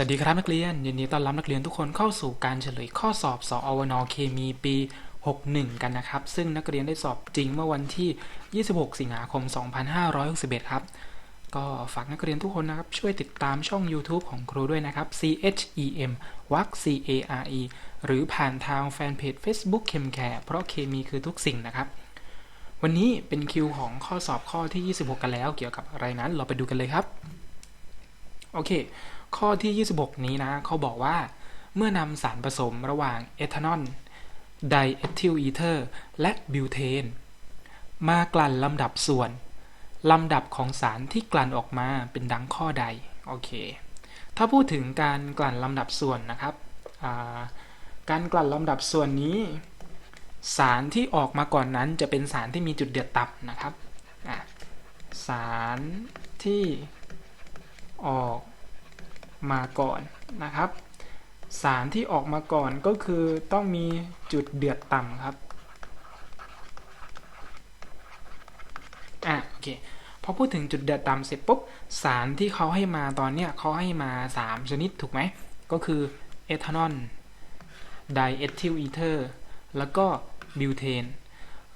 สวัสดีครับนักเรียนยินดีต้อนรับนักเรียนทุกคนเข้าสู่การเฉลยข้อสอบสอวนเคมีปี 61 กันนะครับ ซึ่งนักเรียนได้สอบจริงเมื่อวันที่ 26 สิงหาคม 2561 ครับ ก็ฝากนักเรียนทุกคนนะครับ ช่วยติดตามช่อง YouTube ของครูด้วยนะครับ CHEM วัก CARE หรือผ่านทางแฟนเพจ Facebook เคมแคร์เพราะเคมีคือทุกสิ่งนะครับ วันนี้เป็นคิวของข้อสอบข้อที่ 26 กันแล้ว เกี่ยวกับอะไรนั้นเราไปดูกันเลยครับ โอเค ข้อที่ 26 นี้นะเขาบอกว่า เมื่อนำสารผสมระหว่างเอทานอลไดเอทิลอีเทอร์และบิวเทน มากลั่นลำดับส่วน ลำดับของสารที่กลั่นออกมาเป็นดังข้อใด โอเค ถ้าพูดถึงการกลั่นลำดับส่วนนะครับาการกลั่นลำดับส่วนนี้ สารที่ออกมาก่อนนั้นจะเป็นสารที่มีจุดเดือดต่ำนะครับ สารที่ออก มาก่อนนะครับ สารที่ออกมาก่อนก็คือต้องมีจุดเดือดต่ำครับอะโอเคพอพูดถึงจุดเดือดต่ำเสร็จปุ๊บสารที่เขาให้มาตอนเนี้ยเขาให้มา 3 ชนิดถูกไหม ก็คือเอทานอลไดเอทิลอีเทอร์แล้วก็บิวเทน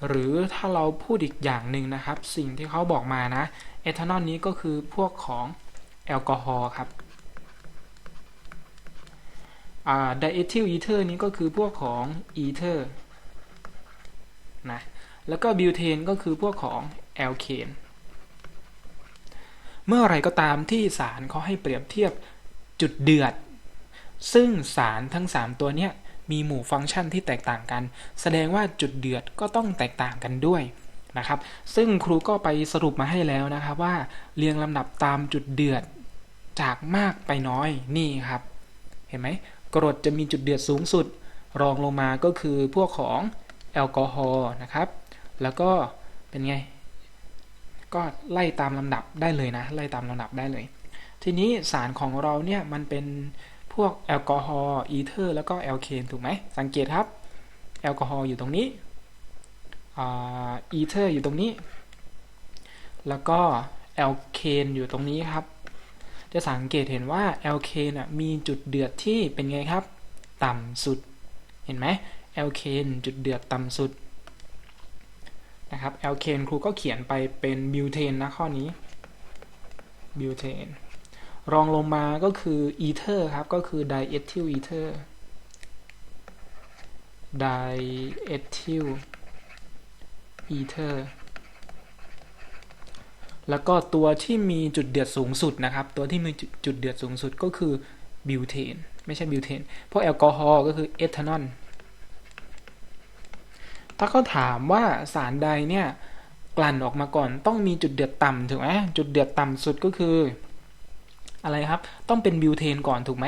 หรือถ้าเราพูดอีกอย่างหนึ่งนะครับ สิ่งที่เขาบอกมานะเอทานอลนี้ก็คือพวกของแอลกอฮอล์ครับ ไดเอทิลอีเทอร์นี้ก็คือพวกของอีเทอร์นะแล้วก็บิวเทนก็คือพวกของแอลเคนเมื่อไรก็ตามที่สารเขาให้เปรียบเทียบจุดเดือด ซึ่งสารทั้ง 3 ตัวเนี้ยมีหมู่ฟังก์ชันที่แตกต่างกัน แสดงว่าจุดเดือดก็ต้องแตกต่างกันด้วยนะครับ ซึ่งครูก็ไปสรุปมาให้แล้วนะครับว่าเรียงลำดับตามจุดเดือดจากมากไปน้อยนี่ครับ เห็นไหม กรดจะมีจุดเดือดสูงสุด รองลงมาก็คือพวกของแอลกอฮอล์นะครับ แล้วก็เป็นไง ก็ไล่ตามลำดับได้เลยนะ ไล่ตามลำดับได้เลย ทีนี้สารของเราเนี่ยมันเป็นพวกแอลกอฮอล์อีเทอร์แล้วก็แอลเคนถูกไหม สังเกตครับ แอลกอฮอล์อยู่ตรงนี้อีเทอร์อยู่ตรงนี้ แล้วก็แอลเคนอยู่ตรงนี้ครับ จะสังเกตเห็นว่าแอลเคนมีจุดเดือดที่เป็นไงครับ ต่ำสุด เห็นไหมแอลเคนจุดเดือดต่ำสุดนะครับแอลเคนครูก็เขียนไปเป็นบิวเทนนะข้อนี้บิวเทนรองลงมาก็คืออีเทอร์ครับ ก็คือไดเอทิลอีเทอร์ไดเอทิลอีเทอร์ แล้วก็ตัวที่มีจุดเดือดสูงสุดนะครับ ตัวที่มีจุดเดือดสูงสุดก็คือบิวเทนไม่ใช่บิวเทนเพราะแอลกอฮอล์ก็คือเอทานอลถ้าเขาถามว่าสารใดเนี่ยกลั่นออกมาก่อนต้องมีจุดเดือดต่ำถูกไหมจุดเดือดต่ำสุดก็คือ อะไรครับ ต้องเป็นบิวเทนก่อนถูกไหม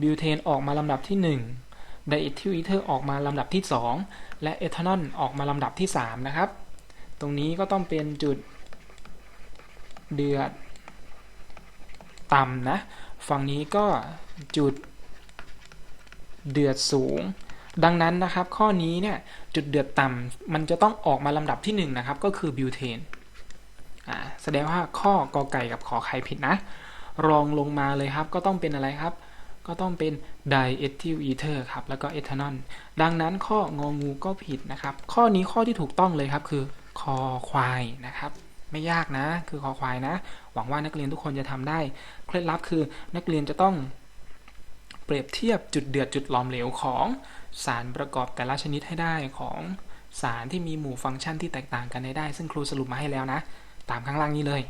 บิวเทนออกมาลำดับที่1ไดเอทิลอีเทอร์ออกมาลำดับที่ 2 และเอทานอลออกมาลำดับที่ 3 นะครับ ตรงนี้ก็ต้องเป็นจุด เดือดต่ำนะ ฝั่งนี้ก็จุดเดือดสูง ดังนั้นนะครับ ข้อนี้เนี่ยจุดเดือดต่ำมันจะต้องออกมาลำดับที่1นนะครับ ก็คือบิวเทนแสดงว่าข้อกอไก่กับขอไข่ผิดนะ รองลงมาเลยครับ ก็ต้องเป็นอะไรครับ ก็ต้องเป็นไดเอทิลอีเทอร์ครับ แล้วก็เอทานอลดังนั้นข้ององูก็ผิดนะครับ ข้อนี้ข้อที่ถูกต้องเลยครับคือคอควายนะครับ ไม่ยากนะ คือคอควายนะ หวังว่านักเรียนทุกคนจะทำได้ เคล็ดลับคือนักเรียนจะต้องเปรียบเทียบจุดเดือดจุดหลอมเหลวของสารประกอบแต่ละชนิดให้ได้ของสารที่มีหมู่ฟังก์ชันที่แตกต่างกันได้ ซึ่งครูสรุปมาให้แล้วนะ ตามข้างล่างนี้เลย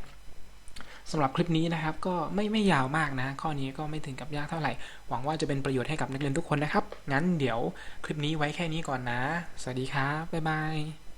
สำหรับคลิปนี้นะครับก็ไม่ไม่ยาวมากนะ ข้อนี้ก็ไม่ถึงกับยากเท่าไหร่ หวังว่าจะเป็นประโยชน์ให้กับนักเรียนทุกคนนะครับ งั้นเดี๋ยวคลิปนี้ไว้แค่นี้ก่อนนะ สวัสดีครับ บ๊ายบาย